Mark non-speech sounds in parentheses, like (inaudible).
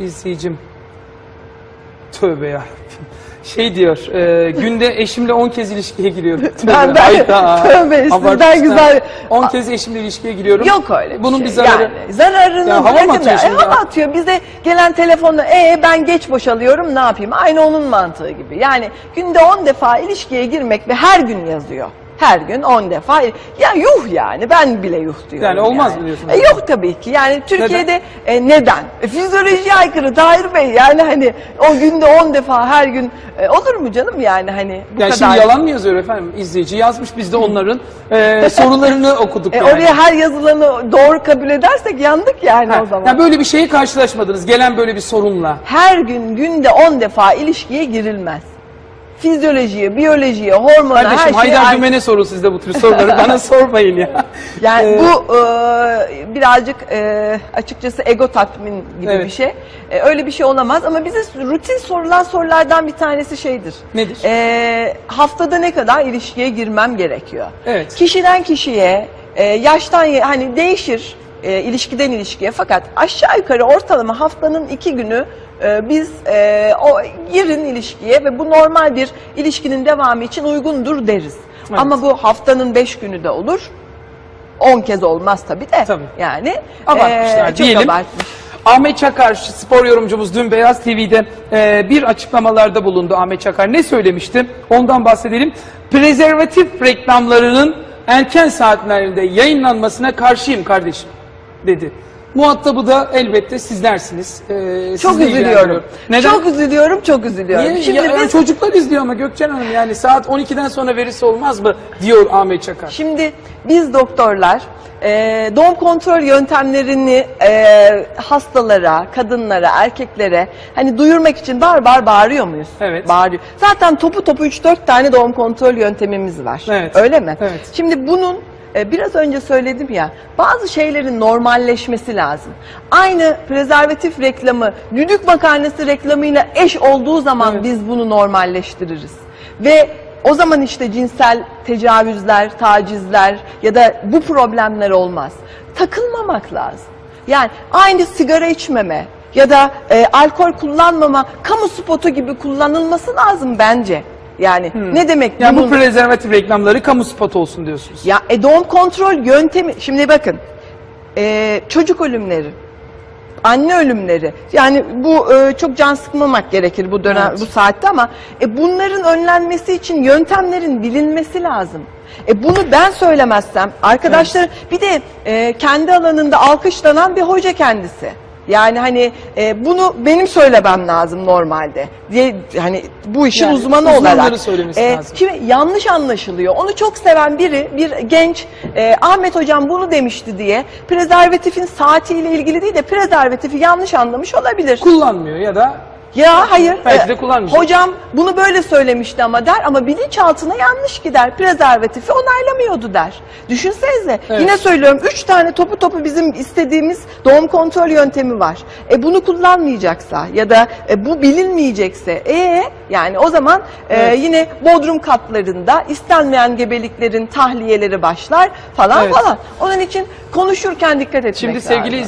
izleyicim. Tövbe ya. Şey diyor, e, günde eşimle 10 kez ilişkiye giriyorum. (laughs) Tövbe, Ben- hayda. tövbe, sizden güzel. 10 kez eşimle ilişkiye giriyorum. Yok öyle bir Bunun şey. bir zararı. Yani zararını Ya hava mı bırakın da- atıyor E, hava ya? atıyor. Bize gelen telefonla e ben geç boşalıyorum ne yapayım? Aynı onun mantığı gibi. Yani günde 10 defa ilişkiye girmek ve her gün yazıyor. Her gün 10 defa. Ya yuh yani ben bile yuh diyorum. Yani olmaz mı diyorsunuz? E, yok tabii ki. Yani Türkiye'de neden? E, neden? E, fizyolojiye aykırı Tahir Bey. Yani hani o günde 10 defa her gün e, olur mu canım yani hani bu Yani kadar. şimdi yalan mı yazıyor efendim? İzleyici yazmış biz de onların e, sorularını (laughs) okuduk E, yani. oraya her yazılanı doğru kabul edersek yandık yani Ha, o zaman. yani böyle bir şeye karşılaşmadınız. Gelen böyle bir sorunla. her gün günde 10 defa ilişkiye girilmez. Fizyolojiye, biyolojiye, hormona Kardeşim her şeye... Haydar Dümen'e sorun siz de bu tür soruları. Bana (laughs) sormayın ya. Yani Ee, bu e, birazcık e, açıkçası ego tatmin gibi Evet. bir şey. E, öyle bir şey olamaz ama bize rutin sorulan sorulardan bir tanesi şeydir. Nedir? E, haftada ne kadar ilişkiye girmem gerekiyor? Evet. Kişiden kişiye, e, yaştan hani değişir e, ilişkiden ilişkiye fakat aşağı yukarı ortalama haftanın iki günü e, biz e, o girin ilişkiye ve bu normal bir ilişkinin devamı için uygundur deriz. Evet. Ama bu haftanın beş günü de olur. 10 kez olmaz tabii de. Tabii. Yani Abartmışlar eee, çok diyelim. abartmış. Ahmet Çakar spor yorumcumuz dün Beyaz TV'de e, bir açıklamalarda bulundu Ahmet Çakar. Ne söylemişti? Ondan bahsedelim. Prezervatif reklamlarının erken saatlerinde yayınlanmasına karşıyım kardeşim dedi. Muhatabı da elbette sizlersiniz. E, Çok sizi üzülüyorum. ilgilendiriyor. Neden? Çok üzülüyorum, çok üzülüyorum. Niye? Şimdi Ya- biz çocuklar izliyor ama Gökçen Hanım yani saat 12'den sonra verisi olmaz mı diyor Ahmet Çakar. Şimdi biz doktorlar e, doğum kontrol yöntemlerini e, hastalara, kadınlara, erkeklere hani duyurmak için bar bar bağırıyor muyuz? Evet. Bağırıyor. Zaten topu topu 3-4 tane doğum kontrol yöntemimiz var. Evet. Öyle mi? Evet. Şimdi bunun biraz önce söyledim ya bazı şeylerin normalleşmesi lazım. Aynı prezervatif reklamı düdük makarnası reklamıyla eş olduğu zaman Evet. biz bunu normalleştiririz. Ve o zaman işte cinsel tecavüzler, tacizler ya da bu problemler olmaz. Takılmamak lazım. Yani aynı sigara içmeme ya da e, alkol kullanmama kamu spotu gibi kullanılması lazım bence. Yani ne demek Yani bunun- bu prezervatif reklamları kamu spotu olsun diyorsunuz. ya e, doğum kontrol yöntemi şimdi bakın e, çocuk ölümleri anne ölümleri yani bu e, çok can sıkmamak gerekir bu dönem Evet. bu saatte ama e, bunların önlenmesi için yöntemlerin bilinmesi lazım. E bunu ben söylemezsem arkadaşlar bir de e, kendi alanında alkışlanan bir hoca kendisi. Yani hani e, bunu benim söylemem lazım normalde. Diye hani bu işin Yani uzmanı olarak. söylemesi E, lazım. Şimdi yanlış anlaşılıyor. Onu çok seven biri, bir genç e, Ahmet hocam bunu demişti diye prezervatifin saatiyle ilgili değil de prezervatifi yanlış anlamış olabilir. Kullanmıyor ya da Ya hayır. Belki de e, kullanmayacak. Hocam bunu böyle söylemişti ama der ama bilinçaltına yanlış gider. Prezervatifi onaylamıyordu der. Düşünsenize. Evet. Yine söylüyorum. Üç tane topu topu bizim istediğimiz doğum kontrol yöntemi var. E bunu kullanmayacaksa ya da e, bu bilinmeyecekse e yani o zaman e, Evet. yine bodrum katlarında istenmeyen gebeliklerin tahliyeleri başlar falan Evet. falan. Onun için konuşurken dikkat etmek Şimdi lazım. sevgili